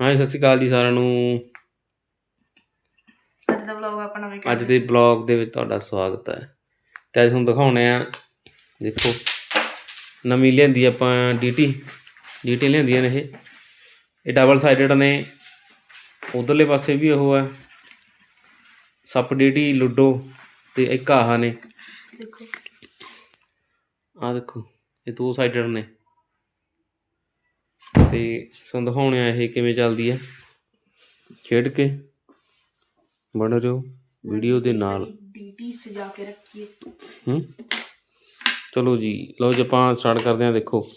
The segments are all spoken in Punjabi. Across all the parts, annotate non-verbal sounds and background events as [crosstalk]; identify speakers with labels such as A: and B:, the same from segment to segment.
A: ਹਾਂ ਸਤਿ ਸ਼੍ਰੀ ਅਕਾਲ ਜੀ ਸਾਰਿਆਂ ਨੂੰ।
B: ਅੱਜ ਦਾ ਵਲੌਗ ਆਪਾਂ ਨਵੇਂ
A: ਅੱਜ ਦੇ ਬਲੌਗ ਦੇ ਵਿੱਚ ਤੁਹਾਡਾ ਸਵਾਗਤ ਹੈ। ਤੇ ਅੱਜ ਤੁਹਾਨੂੰ ਦਿਖਾਉਣੇ ਆ ਦੇਖੋ ਨਵੀਂ ਲਿਆਂਦੀ ਆਪਾਂ ਡੀਟੀ ਡੀਟੀ ਲਿਆਂਦੀਆਂ ਨੇ ਇਹ। ਇਹ ਡਬਲ ਸਾਈਡਡ ਨੇ। ਉਧਰਲੇ ਪਾਸੇ ਵੀ ਉਹ ਹੈ। ਸੱਪ ਡੀਟੀ ਲੁੱਡੋ ਤੇ ਇੱਕ ਆਹ ਨੇ।
B: ਦੇਖੋ।
A: ਆਹ ਦੇਖੋ ਇਹ ਦੋ ਸਾਈਡਡ ਨੇ। ਤੇ ਤੁਹਾਨੂੰ ਦਿਖਾਉਣੇ ਆ ਇਹ ਕਿਵੇਂ ਚੱਲਦੀ ਹੈ ਖੇਡ ਕੇ ਬਣ ਰਹੋ ਵੀਡੀਓ ਦੇ ਨਾਲ।
B: ਡੀਟੀ ਸਜਾ ਕੇ ਰੱਖੀਏ।
A: ਹੂੰ। ਚਲੋ ਜੀ ਲਓ ਜੀ ਆਪਾਂ ਸਟਾਰਟ ਕਰਦੇ ਹਾਂ ਦੇਖੋ।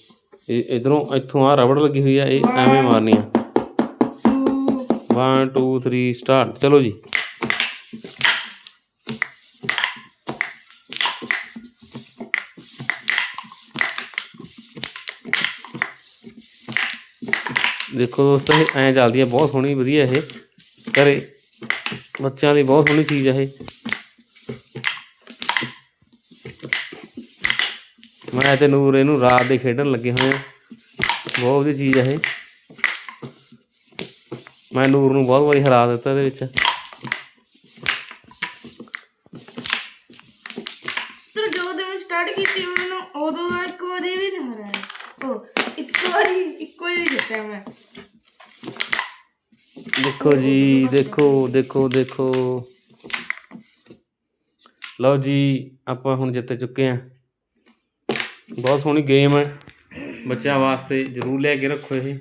A: ਇਹ ਇਧਰੋਂ ਇੱਥੋਂ ਆ ਰਬੜ ਲੱਗੀ ਹੋਈ ਆ ਇਹ ਐਵੇਂ ਮਾਰਨੀ ਆ। 1 2 3 ਸਟਾਰਟ ਚਲੋ ਜੀ। ਦੇਖੋ ਦੋਸਤੋ, ਇਹ ਐਂ ਚੱਲਦੀ ਹੈ ਬਹੁਤ ਸੋਹਣੀ, ਵਧੀਆ ਇਹ ਘਰੇ। ਬੱਚਿਆਂ ਦੀ ਬਹੁਤ ਸੋਹਣੀ ਚੀਜ਼ ਹੈ ਇਹ। ਮੈਂ ਤੇ ਨੂਰ ਇਹਨੂੰ ਰਾਤ ਦੇ ਖੇਡਣ ਲੱਗੇ ਹੋਏ ਆ। ਬਹੁਤ ਵਧੀਆ ਚੀਜ਼ ਹੈ ਇਹ। ਮੈਂ ਨੂਰ ਨੂੰ ਬਹੁਤ ਵਾਰੀ ਹਰਾ ਦਿੱਤਾ ਇਹਦੇ ਵਿੱਚ
B: ਤੇ ਜਦੋਂ ਦੇ ਮੈਂ ਸਟਾਰਟ ਕੀਤੀ ਮੈਨੂੰ ਉਦੋਂ ਦਾ ਇੱਕ ਵਾਰੀ ਵੀ ਨਹੀਂ ਹਰਾਇਆ ਉਹ ਇੱਕ ਵਾਰੀ ਇੱਕੋ ਹੀ ਜਿੱਤਿਆ ਮੈਂ
A: ਦੇਖੋ ਜੀ ਦੇਖੋ ਦੇਖੋ ਦੇਖੋ। ਲਓ ਜੀ ਆਪਾਂ ਹੁਣ ਜਿੱਤ ਚੁੱਕੇ ਆ ਬਹੁਤ ਸੋਹਣੀ ਗੇਮ ਹੈ। ਬੱਚਿਆਂ ਵਾਸਤੇ ਜ਼ਰੂਰ ਲੈ ਕੇ ਰੱਖੋ ਇਹ।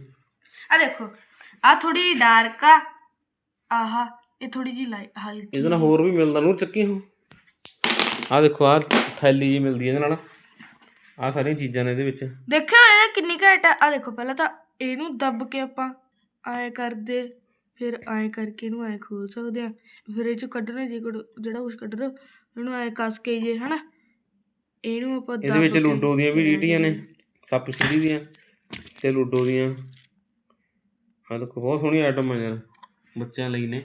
B: ਆ ਦੇਖੋ ਆ ਥੋੜੀ ਡਾਰਕ ਆ। ਆਹਾ ਇਹ ਥੋੜੀ ਜੀ ਹਲਕੀ।
A: ਇਹਦੇ ਨਾਲ ਹੋਰ ਵੀ ਮਿਲਦਾ ਨੂੰ ਚੱਕੀ ਹੋ ਆ ਦੇਖੋ ਆ ਥੈਲੀ ਜੀ ਮਿਲਦੀ ਹੈ ਇਹਦੇ ਨਾਲ। ਆ ਸਾਰੀਆਂ ਚੀਜ਼ਾਂ ਨੇ ਇਹਦੇ ਵਿੱਚ।
B: ਦੇਖਿਓ ਇਹ ਕਿੰਨੀ ਘੈਂਟ ਆ। ਆ ਦੇਖੋ ਪਹਿਲਾਂ ਤਾਂ ਇਹਨੂੰ ਦੱਬ ਕੇ ਆਪਾਂ ਐ ਕਰਦੇ। ਫਿਰ ਐ ਕਰਕੇ ਇਹਨੂੰ ਐ ਖੋਲ ਸਕਦੇ ਆ। ਫਿਰ ਇਹ ਚ ਕੱਢਣੇ ਜੇ ਕੁੜ- ਜਿਹੜਾ ਕੁਝ ਕੱਢ ਦੋ ਇਹਨੂੰ ਐ ਕੱਸ ਕੇ ਜੇ ਹਨਾ? ਇਹਨੂੰ ਆਪਾਂ
A: ਇਹਦੇ ਵਿੱਚ
B: ਦੱਬ ਕੇ
A: ਲੂਡੋ ਦੀਆਂ ਵੀ ਡੀਟੀਆਂ ਨੇ ਸੱਪ ਸਿੱਧੀ ਦੀਆਂ ਤੇ ਲੂਡੋ ਦੀਆਂ। ਆ ਦੇਖੋ ਬਹੁਤ ਸੋਹਣੀ ਆਈਟਮ ਹੈ ਯਾਰ ਬੱਚਿਆਂ ਲਈ ਨੇ।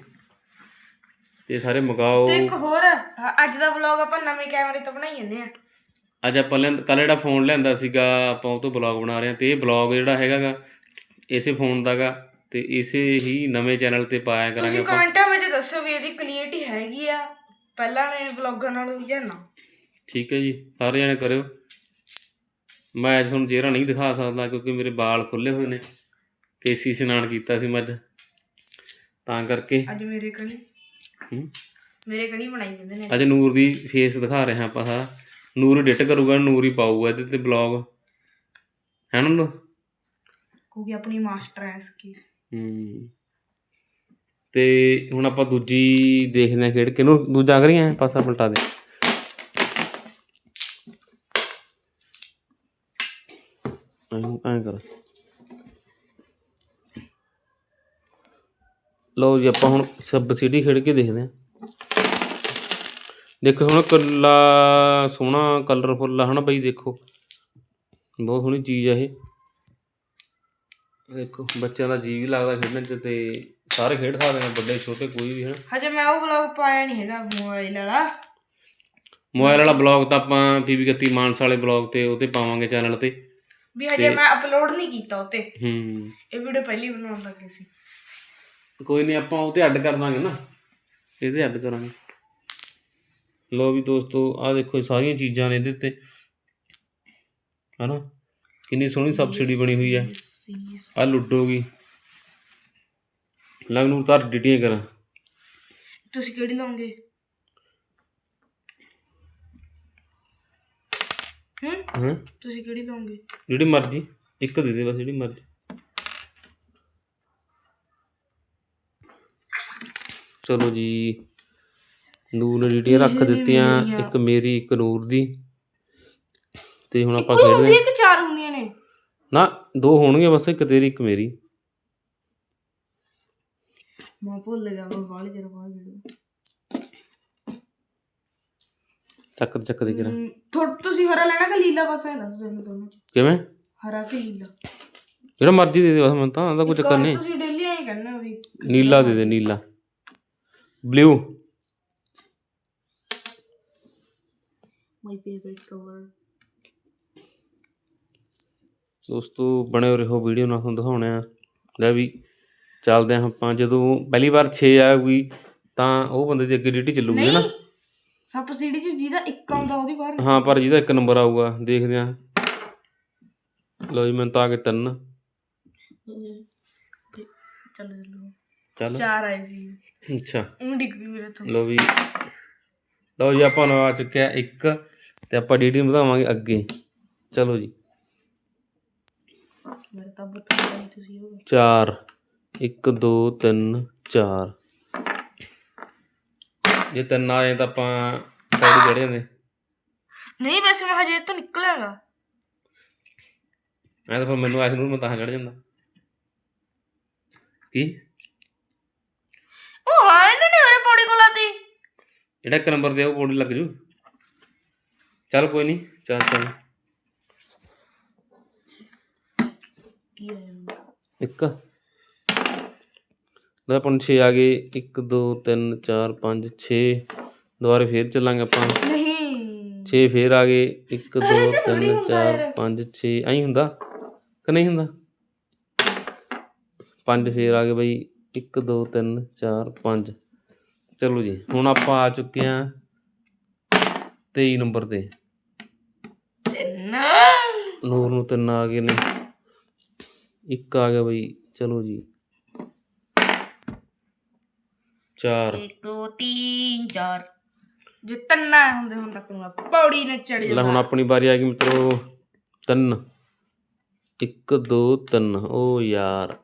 A: ਤੇ ਸਾਰੇ ਮਗਾਓ।
B: ਤੇ ਇੱਕ ਹੋਰ ਅ- ਅੱਜ ਦਾ ਵਲੌਗ ਆਪਾਂ ਨਵੇਂ ਕੈਮਰੇ ਤੋਂ ਬਣਾਈ ਜਾਂਦੇ ਆ।
A: ਅੱਜ ਆਪਾਂ ਲੈਂ ਕੱਲ ਜਿਹੜਾ ਫੋਨ ਲਿਆਂਦਾ ਸੀਗਾ ਆਪਾਂ ਉਹ ਤੋਂ ਬਲੌਗ ਬਣਾ ਰਹੇ ਹਾਂ ਤੇ ਇਹ ਬਲੌਗ ਜਿਹੜਾ ਹੈਗਾਗਾ ਇਸੇ ਫੋਨ ਦਾਗਾ ਤੇ ਇਸੇ ਹੀ ਨਵੇਂ ਚੈਨਲ ਤੇ ਪਾਇਆ ਕਰਾਂਗੇ
B: ਤੁਸੀਂ
A: ਆਪਾਂ।
B: ਕਮੈਂਟਾਂ ਵਿੱਚ ਦੱਸੋ ਵੀ ਇਹਦੀ ਕਲੀਅਰਟੀ ਹੈਗੀ ਆ। ਪਹਿਲਾਂ ਨੇ ਵਲੌਗਾਂ ਨਾਲੋਂ ਜਾਂ ਨਾ।
A: ਠੀਕ ਹੈ ਜੀ ਸਾਰੇ ਜਣੇ ਕਰਿਓ। ਮੈਂ ਅੱਜ ਤੁਹਾਨੂੰ ਚਿਹਰਾ ਨਹੀਂ ਦਿਖਾ ਸਕਦਾ ਕਿਉਂਕਿ ਮੇਰੇ ਵਾਲ ਖੁੱਲੇ ਹੋਏ ਨੇ। ਕੇਸੀ ਇਸ਼ਨਾਨ ਕੀਤਾ ਸੀ ਮੈਂ ਅੱਜ। ਤਾਂ ਕਰਕੇ।
B: ਅੱਜ ਮੇਰੇ ਕਣੀ।
A: ਹੂੰ।
B: ਮੇਰੇ ਕਣੀ ਬਣਾਈ ਜਾਂਦੇ ਨੇ।
A: ਅੱਜ ਨੂਰ ਦੀ ਫੇਸ ਦਿਖਾ ਰਹੇ ਹਾਂ ਆਪਾਂ ਸਾਰਾ। ਨੂਰ ਐਡਿਟ ਕਰੂਗਾ ਨੂਰ ਹੀ ਪਾਊਗਾ ਇਹਦੇ ਤੇ ਬਲੌਗ ਹੈ ਨਾ ਨੂਰ?
B: ਕਿਉਂਕਿ ਆਪਣੀ ਮਾਸਟਰ ਐ ਇਸਕੀ
A: ਹੂੰ ਅਤੇ ਹੁਣ ਆਪਾਂ ਦੂਜੀ ਦੇਖਦੇ ਹਾਂ ਖੇਡ, ਕਿਹਨੂੰ ਦੂਜਾ ਕਰੀਏ ਪਾਸਾ ਪਲਟਾ ਦੇ। ਐਂ ਕਰ। ਲਓ ਜੀ, ਆਪਾਂ ਹੁਣ ਸਬ ਸਿਟੀ ਖੇਡ ਕੇ ਦੇਖਦੇ ਹਾਂ। ਦੇਖੋ ਹੁਣ ਕੱਲਾ ਸੋਹਣਾ ਕਲਰਫੁੱਲ ਆ, ਹਨਾ ਬਈ ਦੇਖੋ। ਬਹੁਤ ਸੋਹਣੀ ਚੀਜ਼ ਆ ਇਹ। ਦੇਖੋ ਬੱਚਿਆਂ ਦਾ ਜੀ ਵੀ ਲੱਗਦਾ ਖੇਡਣ ਚ ਤੇ ਸਾਰੇ ਖੇਡ ਸਕਦੇ ਨੇ ਵੱਡੇ ਛੋਟੇ ਕੋਈ ਵੀ ਹੈ
B: ਹਜੇ ਮੈਂ ਉਹ ਵਲੌਗ ਪਾਇਆ ਨਹੀਂ ਹੈਗਾ ਮੋਬਾਈਲ ਵਾਲਾ।
A: ਮੋਬਾਈਲ ਵਾਲਾ ਬਲੌਗ ਤਾਂ ਆਪਾਂ ਪੀਵੀ 31 ਮਾਨਸ ਵਾਲੇ ਬਲੌਗ ਤੇ ਉਹ ਤੇ ਪਾਵਾਂਗੇ ਚੈਨਲ ਤੇ।
B: ਵੀ ਹਜੇ ਮੈਂ ਅਪਲੋਡ ਨਹੀਂ ਕੀਤਾ ਉਤੇ
A: ਹੂੰ।
B: ਇਹ ਵੀਡੀਓ ਪਹਿਲੀ ਬਣਾਉਣ ਲੱਗੇ ਸੀ।
A: ਕੋਈ ਨਹੀਂ ਆਪਾਂ ਉਹ ਤੇ ਅੱਡ ਕਰ ਦਾਂਗੇ ਨਾ। ਇਹਦੇ ਅੱਡ ਕਰਾਂਗੇ। ਲੋ ਵੀ ਦੋਸਤੋ ਆਹ ਦੇਖੋ ਸਾਰੀਆਂ ਚੀਜ਼ਾਂ ਨੇ ਇਹਦੇ ਤੇ। ਹਨਾ? ਕਿੰਨੀ ਸੋਹਣੀ ਸਬਸਿਡੀ ਬਣੀ ਹੋਈ ਹੈ। ਆ ਲੁੱਡੋ ਗਈ ਲੰਗ ਨੂੰ ਤਾਂ ਡਿਟੀਆਂ ਕਰਾਂ।
B: ਤੁਸੀਂ ਕਿਹੜੀ ਲਾਉਂਗੇ? ਹੂੰ?
A: ਹਾਂ।
B: ਤੁਸੀਂ ਕਿਹੜੀ ਲਾਉਂਗੇ?
A: ਜਿਹੜੀ ਮਰਜ਼ੀ ਇੱਕ ਦੇ ਦੇ ਬਸ ਜਿਹੜੀ ਮਰਜ਼ੀ। ਚਲੋ ਜੀ ਨੂਰ ਨੇ ਡੀਟੀਆਂ ਰੱਖ ਦਿੱਤੀਆਂ। ਇੱਕ ਮੇਰੀ ਇੱਕ ਨੂਰ ਦੀ। ਤੇ ਹੁਣ ਆਪਾਂ
B: ਇੱਕੋ
A: ਖੇਡਦੇ
B: ਹੈ। ਕਿ ਚਾਰ ਹੁੰਦੀਆਂ ਨੇ?
A: ਨਾ ਦੋ ਹੋਣਗੇ ਬਸ ਇੱਕ ਤੇਰੀ ਇੱਕ ਮੇਰੀ।
B: ਮੈਂ ਭੁੱਲ ਗਿਆ ਮੈਂ ਬਾਹਲੀ ਚਿਰ ਬਾਅਦ ਵੀਡੀਓ
A: ਚੱਕ ਚੱਕ ਦੇ ਕਰਾਂ
B: ਥੋੜ ਤੁਸੀਂ ਹਰਾ ਲੈਣਾ ਕਿ ਲੀਲਾ? ਬਸ ਐ ਦੱਸ ਦਿਓ ਦੋਨੋਂ ਚ
A: ਕਿਵੇਂ?
B: ਹਰਾ ਕਿ ਲੀਲਾ?
A: ਜਿਹੜਾ ਮਰਜ਼ੀ ਦੇ ਦੇ ਬਸ ਮੈਨੂੰ ਤਾਂ ਉਹਦਾ ਕੋਈ ਚੱਕਰ ਨਹੀਂ।
B: ਤੁਸੀਂ ਡੇਲੀ ਐਂ ਕਹਿੰਦੇ ਹੋ ਵੀ
A: ਨੀਲਾ ਦੇ ਦੇ ਨੀਲਾ। ਬਲੂ
B: ਮਾਈ ਫੇਵਰਿਟ ਕਲਰ
A: ਦੋਸਤੋ ਬਣੇ ਰਹੋ ਵੀਡੀਓ ਨਾਲ ਤੁਹਾਨੂੰ ਦਿਖਾਉਣੇ ਆ। ਲੈ ਵੀ ਚੱਲਦੇ ਹਾਂ ਆਪਾਂ। ਜਦੋਂ ਪਹਿਲੀ ਵਾਰ 6 ਆਊਗੀ ਤਾਂ ਉਹ ਬੰਦੇ ਦੀ ਅੱਗੇ ਡਿਊਟੀ ਚੱਲੂਗੀ ਨਾ?
B: ਨਹੀਂ ਸੱਪ ਸੀੜੀ ਚ ਜਿਹਦਾ ਇੱਕ ਆਉਂਦਾ ਉਹਦੀ ਬਾਹਰ
A: ਹਾਂ ਪਰ ਜਿਹਦਾ ਇੱਕ ਨੰਬਰ ਆਊਗਾ ਦੇਖਦੇ ਹਾਂ। ਲੋ ਜੀ ਮੈਨੂੰ ਤਾਂ ਆ ਕੇ ਤਿੰਨ।
B: ਚੱਲ ਚੱਲੋ।
A: ਚੱਲ।
B: ਚਾਰ ਆਏ ਸੀ।
A: ਅੱਛਾ।
B: ਉਹ ਡਿੱਗ ਗਈ ਮੇਰੇ ਤੋਂ।
A: ਲੋ ਵੀ। ਲਓ ਜੀ ਆਪਾਂ ਨੂੰ ਆ ਚੁੱਕਿਆ ਇੱਕ ਤੇ ਆਪਾਂ ਨੂੰ ਵਧਾਵਾਂਗੇ ਅੱਗੇ। ਚਲੋ ਜੀ।
B: ਮੇਰੇ ਤਾਂ ਬਤਾ ਨਹੀਂ ਤੁਸੀਂ ਉਹ
A: 4 1 2 3 4 ਜੇ ਤਿੰਨ ਆਏ ਤਾਂ ਆਪਾਂ ਸਾਈਡ ਚੜ ਜਾਂਦੇ।
B: ਨਹੀਂ ਵੈਸੇ ਮੈਂ ਹਜੇ ਤੋਂ ਨਿਕਲਿਆਗਾ
A: ਮੈਂ ਤਾਂ ਫਿਰ ਮੈਨੂੰ ਆਸ ਨੂੰ ਮੈਂ ਤਾਂ ਚੜ ਜਾਂਦਾ। ਕੀ?
B: ਉਹ ਹਾਂ ਇਹਨਾਂ ਨੇ ਮੇਰੇ ਪੌੜੀ ਕੋਲ ਆਤੀ।
A: ਜਿਹੜਾ ਇੱਕ ਨੰਬਰ ਤੇ ਆ, ਉਹ ਬੋਡੀ ਲੱਗ ਜੂ। ਚੱਲ ਕੋਈ ਨਹੀਂ ਚੱਲ ਚੱਲ।
B: ਕੀ ਆਇਆ
A: ਇੱਕ। ਲੈ ਆਪਾਂ 6 ਆ ਗਏ। 1 2 3 4 5 6 ਦੁਬਾਰੇ ਫੇਰ ਚੱਲਾਂਗੇ ਆਪਾਂ।
B: ਨਹੀਂ।
A: 6 ਫੇਰ ਆ ਗਏ। 1 2
B: ਇਹ ਤਾਂ
A: 3
B: ਥੋੜ੍ਹੀ ਹੁੰਦਾ
A: 4
B: ਯਾਰ।
A: 5 6 ਐਂ ਹੁੰਦਾ? ਕਿ ਨਹੀਂ ਹੁੰਦਾ? 5 ਫੇਰ ਆ ਗਏ ਬਈ। 1 2 3 4 5 ਚਲੋ ਜੀ ਹੁਣ ਆਪਾਂ ਆ ਚੁੱਕੇ ਆ 23 ਨੰਬਰ ਤੇ।
B: ਤਿੰਨ।
A: ਨੂਰ ਨੂੰ ਤਿੰਨ ਆ ਗਏ ਨੇ। ਇੱਕ ਆ ਗਿਆ ਬਈ ਚਲੋ ਜੀ। 4
B: ਇੱਕ ਦੋ ਤਿੰਨ ਚਾਰ। ਜੇ ਤਿੰਨ ਆਏ ਹੁੰਦੇ ਹੁਣ ਤੱਕ ਨੂੰ ਪੌੜੀ ਨੇ ਚੜ
A: ਲੈ ਹੁਣ ਆਪਣੀ ਵਾਰੀ ਆ ਗਈ ਮਿੱਤਰੋ ਤਿੰਨ। ਇੱਕ ਦੋ ਤਿੰਨ। ਓ ਯਾਰ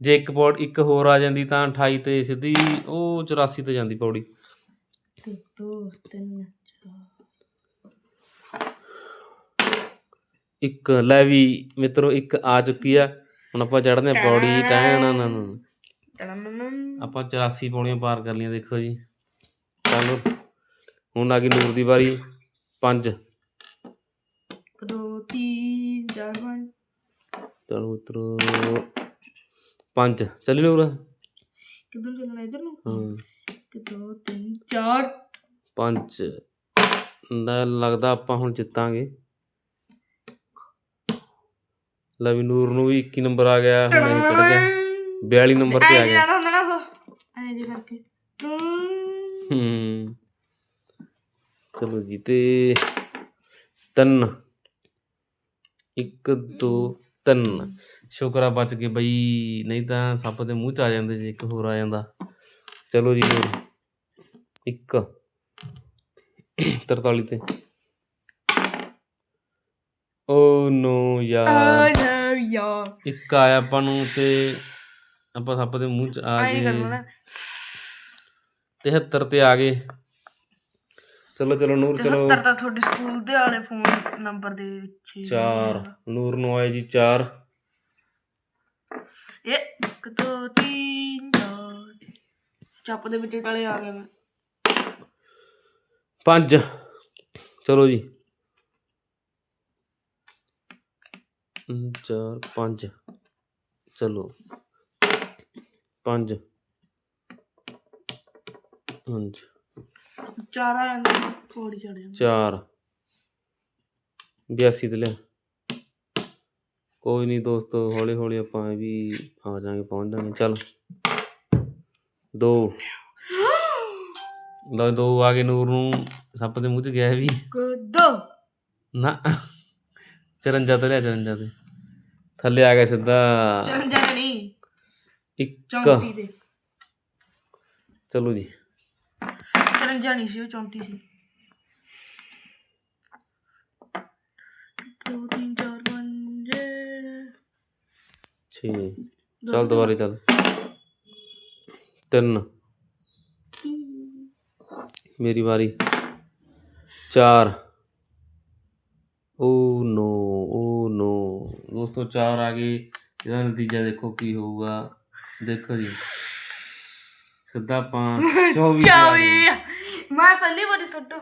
A: ਜੇ ਇੱਕ ਪੌੜ ਇੱਕ ਹੋਰ ਆ ਜਾਂਦੀ ਤਾਂ 28 ਤੇ ਸਿੱਧੀ ਉਹ 84 ਤੇ ਜਾਂਦੀ ਪੌੜੀ।
B: ਇੱਕ ਦੋ ਤਿੰਨ ਚਾਰ।
A: ਇੱਕ ਲੈ ਵੀ ਮਿੱਤਰੋ ਇੱਕ ਆ ਚੁੱਕੀ ਆ। ਹੁਣ ਆਪਾਂ ਚੜਦੇ ਆ ਪੌੜੀ ਟੈਨ ਨਾ ਆਪਾਂ 84 ਪੌੜੀਆਂ ਪਾਰ ਕਰ ਲਈਆਂ ਦੇਖੋ ਜੀ। ਚਲੋ ਹੁਣ ਆ ਗਈ ਨੂਰ ਦੀ ਵਾਰੀ 5
B: ਇੱਕ ਦੋ ਤਿੰਨ ਚਾਰ ਪੰਜ।
A: ਚਲੋ ਮਿੱਤਰੋ 5 ਚੱਲੀ ਨੂਰ?
B: ਕਿੱਧਰ ਚੱਲਣਾ ਇੱਧਰ ਨੂੰ?
A: ਹਾਂ।
B: ਦਾ
A: ਲੱਗਦਾ ਆਪਾਂ ਹੁਣ ਜਿੱਤਾਂਗੇ। ਲੈ ਵੀ ਨੂਰ ਨੂੰ ਵੀ 21 ਨੰਬਰ ਆ ਗਿਆ ਹੁਣ ਇਹ ਚੜ ਗਿਆ। 42 ਨੰਬਰ ਤੇ ਆ
B: ਐਂ
A: ਗਿਆ।
B: ਜਿਹਾ ਹੁੰਦਾ ਨਾ ਉਹ ਐਂ ਜਿਹਾ ਕਰਕੇ।
A: ਹੂੰ। ਚਲੋ ਜੀ ਤੇ ਤਿੰਨ। ਇੱਕ ਦੋ ਤਿੰਨ। ਸ਼ੁਕਰ ਆ ਬਚ ਗਏ ਬਈ ਨਹੀਂ ਤਾਂ ਸੱਪ ਦੇ ਮੂੰਹ ਚ ਆ ਜਾਂਦੇ ਜੇ ਇੱਕ ਹੋਰ ਆ ਜਾਂਦਾ। ਚਲੋ ਜੀ ਨੂਰ ਇੱਕ। 43 ਤੇ। ਓ ਨੋ। ਯਾਰ।
B: ਆ ਨਾ ਯਾਰ।
A: ਇੱਕ ਆਇਆ ਆਪਾਂ ਨੂੰ ਤੇ ਆਪਾਂ ਸੱਪ ਦੇ ਮੂੰਹ ਚ ਆ
B: ਐਂ ਕਰਨਾ ਨਾ।
A: ਗਏ 73 ਤੇ ਆ ਗਏ। ਚਲੋ ਚਲੋ ਨੂਰ ਚਲੋ।
B: 73 ਤਾਂ ਤੁਹਾਡੇ ਸਕੂਲ ਦੇ ਵਾਲੇ ਫੋਨ ਨੰਬਰ ਦੇ ਵਿੱਚ ਹੀ
A: 4 ਨੂਰ ਨੂੰ ਆਏ ਜੀ 4
B: ਇਹ ਇੱਕ ਦੋ ਤਿੰਨ ਚਾਰ। ਚੱਪ ਦੇ ਵਿੱਚ ਕਾਲੇ ਆ ਗਏ ਮੈਂ।
A: 5 ਚਲੋ ਜੀ। 4 5 ਚਲੋ। 5 5
B: ਚਾਰ ਥੋੜੀ ਚੜ ਜਾਂਦੇ
A: 4 82 ਤੇ ਲਿਆ ਕੋਈ ਨਹੀਂ ਦੋਸਤੋ ਹੌਲੀ ਹੌਲੀ ਆਪਾਂ ਇਹ ਵੀ ਆ ਜਾਾਂਗੇ ਪਹੁੰਚ ਜਾਾਂਗੇ ਚੱਲ। ਦੋ। ਲਓ ਦੋ ਆ ਗਏ ਨੂਰ ਨੂੰ। ਸੱਪ ਦੇ ਮੂੰਹ ਚ ਗਿਆ ਵੀ।
B: ਇੱਕ ਦੋ
A: ਨਾ। ਚਰੰਜਾ ਤੇ ਲਿਆ ਚਰੰਜਾ ਤੇ। ਥੱਲੇ ਆ ਗਿਆ ਸਿੱਧਾ
B: ਚਰੰਜਾ ਤੇ ਨਹੀਂ
A: ਇੱਕ
B: 34 ਤੇ
A: ਚਲੋ ਜੀ
B: ਚਰੰਜਾ ਨਹੀਂ ਸੀ ਉਹ 34 ਸੀ ਇੱਕ, ਦੋ ਤਿੰਨ ਚਾਰ ਪੰਜ
A: 6 ਚੱਲ ਦੁਬਾਰੇ ਚੱਲ ਤਿੰਨ ਮੇਰੀ ਵਾਰੀ 4 ਓ ਨੋ ਓ ਨੋ ਦੋਸਤੋ 4 ਆ ਗਏ। ਇਹਦਾ ਨਤੀਜਾ ਦੇਖੋ ਕੀ ਹੋਊਗਾ। ਦੇਖੋ ਜੀ। ਸਿੱਧਾ ਆਪਾਂ 24 ਤੇ ਆ ਗਏ।
B: ਚਾਵੀ ਮੈਂ ਪਹਿਲੀ ਵਾਰੀ ਟੁੱਟੋ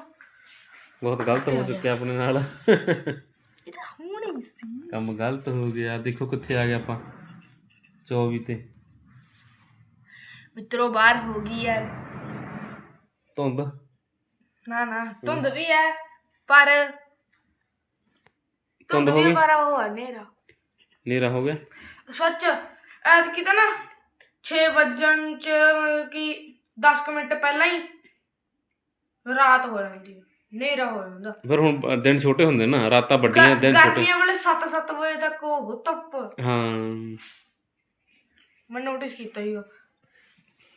A: ਬਹੁਤ ਗਲਤ ਹੋ ਚੁੱਕਿਆ ਆਪਣੇ ਨਾਲ।
B: ਇਹ ਤਾਂ ਹੋਣੀ ਸੀ।
A: ਕੰਮ ਗਲਤ ਹੋ ਗਿਆ। ਦੇਖੋ ਕਿੱਥੇ ਆ ਗਿਆ ਆਪਾਂ। 24 ਤੇ।
B: ਮਿੱਤਰੋ ਬਾਹਰ ਹੋ ਗਈ ਹੈ।
A: ਧੁੰਦ।
B: ਨਾ ਨਾ ਧੁੰਦ ਵੀ ਹੈ ਪਰ
A: ਧੁੰਦ ਗਈ।
B: ਹੈ, ਪਰ ਉਹ ਹਨੇਰਾ।
A: ਹਨੇਰਾ ਹੋ ਗਿਆ?
B: ਸੱਚ ਐਤ ਕੀ ਤਾਂ ਨਾ 6 ਵਜਣ ਚ ਮਤਲਬ ਕਿ 10 ਕੁ ਮਿੰਟ ਪਹਿਲਾਂ ਹੀ ਰਾਤ ਹੋ ਜਾਂਦੀ ਹੈ ਹਨੇਰਾ ਹੋ ਜਾਂਦਾ।
A: ਫਿਰ ਹੁਣ ਦਿਨ ਛੋਟੇ ਹੁੰਦੇ ਨਾ ਰਾਤਾਂ ਵੱਡੀਆਂ ਦਿਨ ਛੋਟੇ।
B: ਗਰਮੀਆਂ ਵੇਲੇ 7-7 ਵਜੇ ਤੱਕ ਉਹ ਧੁੱਪ।
A: ਹਾਂ।
B: ਮੈਂ ਨੋਟਿਸ ਕੀਤਾ ਹੀ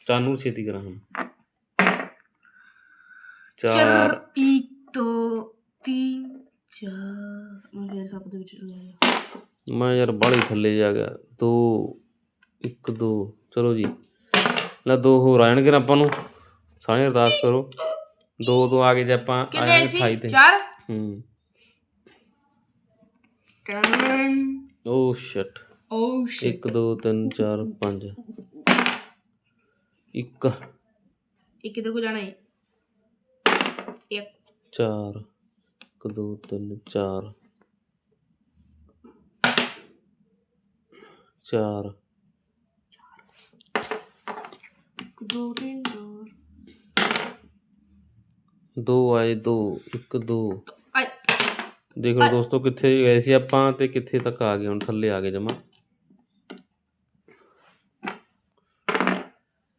A: ਚਾਨੂ ਛੇਤੀ ਕਰਾਂ ਹੁਣ। ਚਾਰ।
B: ਚਾਰ 1 2 3 4 ਮੈਂ ਫੇਰ ਸਭ ਦੇ ਵਿੱਚ ਲੈ
A: ਮੈਂ ਯਾਰ ਬਾਹਲੀ ਥੱਲੇ ਜਾ ਗਿਆ। ਦੋ ਇੱਕ ਦੋ। ਚਲੋ ਜੀ। ਲੈ ਦੋ ਹੋਰ ਆ ਜਾਣਗੇ ਆਪਾਂ ਨੂੰ। ਸਾਰੇ ਅਰਦਾਸ ਕਰੋ। ਦੋ ਤੋਂ ਆ ਗਏ ਜੇ ਆਪਾਂ ਆ
B: ਕਿੰਨੇ
A: ਜਾਣਗੇ ਤੇ।
B: ਚਾਰ?
A: ਹੂੰ। Oh shit.
B: Oh shit.
A: 1 2 3 4 5 1
B: ਇਹ ਕਿਤੇ ਕੋ ਜਾਣਾ ਹੈ ਇੱਕ।
A: 4 1
B: 2
A: 3 4 चार। दो तीन चार। दो आए दो एक दो। देख दोस्तों कितने ऐसी आप कितने तक
B: आ गए
A: हम थले आ गए
B: जमा।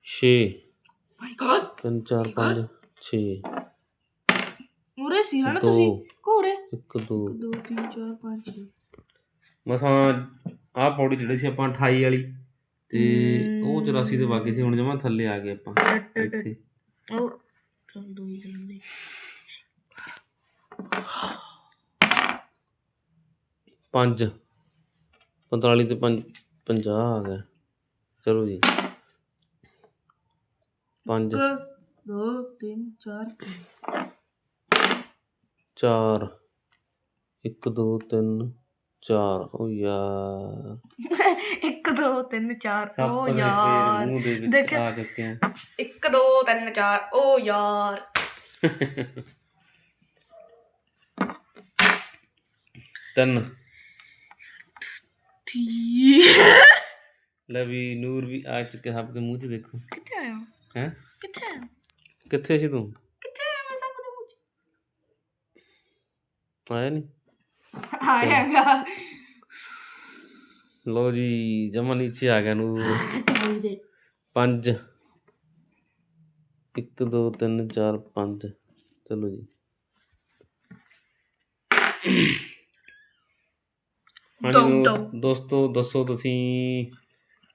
B: छे। तीन
A: चार
B: पाँच छे।
A: दो। एक
B: दो, दो तीन चार पाँच
A: मसाज। ਆਹ ਪੌੜੀ ਜਿਹੜੀ ਸੀ ਆਪਾਂ 28 ਵਾਲੀ ਤੇ ਉਹ 84 ਦੇ ਵਾਗੇ ਸੀ ਹੁਣ ਜਮਾ ਥੱਲੇ ਆ ਗਏ ਆਪਾਂ ਇੱਥੇ। ਪੰਜ 45 ਤੇ 5 50 ਆ ਗਿਆ। ਚਲੋ ਜੀ।
B: 5 2
A: 3
B: 4
A: 4 1
B: 2
A: 3 चार ओ
B: यार।
A: एक दो तीन
B: चार ओ यार। मुँह आ चुके
A: हैं।
B: एक
A: दो तीन चार ओ यार। [laughs] तन। लवी नूर भी आ चुके
B: हैं। आपके
A: मुँह
B: से देखो।
A: किथे आयो हैं?
B: किथे आयो किथे तू? किथे आयो
A: मैं आया
B: नहीं। ਆਇਆਗਾ
A: ਲੋ ਜੀ ਜਮਾ ਨੀਚੇ ਆ ਗਿਆ
B: ਦੇ
A: ਪੰਜ। ਇੱਕ ਦੋ ਤਿੰਨ ਚਾਰ ਪੰਜ। ਚਲੋ ਜੀ। ਹਾਂਜੀ
B: ਦੋ,
A: ਨੂਰ,
B: ਦੋ।
A: ਦੋਸਤੋ ਦੱਸੋ ਤੁਸੀਂ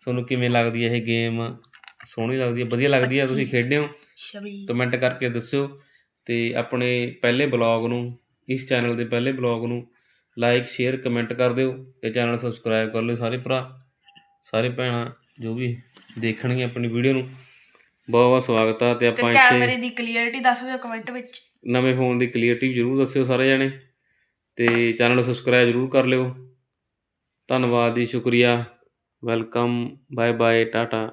A: ਤੁਹਾਨੂੰ ਕਿਵੇਂ ਲੱਗਦੀ ਹੈ ਇਹ ਗੇਮ? ਸੋਹਣੀ ਲੱਗਦੀ ਹੈ ਵਧੀਆ ਲੱਗਦੀ ਹੈ ਤੁਸੀਂ ਖੇਡਦੇ ਹੋ?
B: ਸ਼ਬੀ
A: ਕਮੈਂਟ ਕਰਕੇ ਦੱਸਿਓ। ਤੇ ਆਪਣੇ ਪਹਿਲੇ ਬਲੌਗ ਨੂੰ ਇਸ ਚੈਨਲ ਦੇ ਪਹਿਲੇ ਬਲੌਗ ਨੂੰ ਲਾਈਕ ਸ਼ੇਅਰ ਕਮੈਂਟ ਕਰ ਦਿਓ ਤੇ ਚੈਨਲ ਸਬਸਕ੍ਰਾਈਬ ਕਰ ਲਿਓ ਸਾਰੇ ਭਰਾ ਸਾਰੇ ਭੈਣਾਂ ਜੋ ਵੀ ਦੇਖਣਗੇ ਆਪਣੀ ਵੀਡੀਓ ਨੂੰ। ਬਹੁਤ ਬਹੁਤ ਸਵਾਗਤ ਆ ਤੇ
B: ਤੇ
A: ਆਪਾਂ
B: ਕੈਮਰੇ
A: ਇੱਥੇ
B: ਦੀ ਕਲੀਅਰਿਟੀ ਦੱਸ ਦਿਓ ਕਮੈਂਟ ਵਿੱਚ।
A: ਨਵੇਂ ਫੋਨ ਦੀ ਕਲੀਅਰਟੀ ਜ਼ਰੂਰ ਦੱਸਿਓ ਸਾਰੇ ਜਣੇ ਤੇ ਚੈਨਲ ਸਬਸਕ੍ਰਾਈਬ ਜ਼ਰੂਰ ਕਰ ਲਿਓ। ਧੰਨਵਾਦ ਜੀ ਸ਼ੁਕਰੀਆ। Welcome bye bye Tata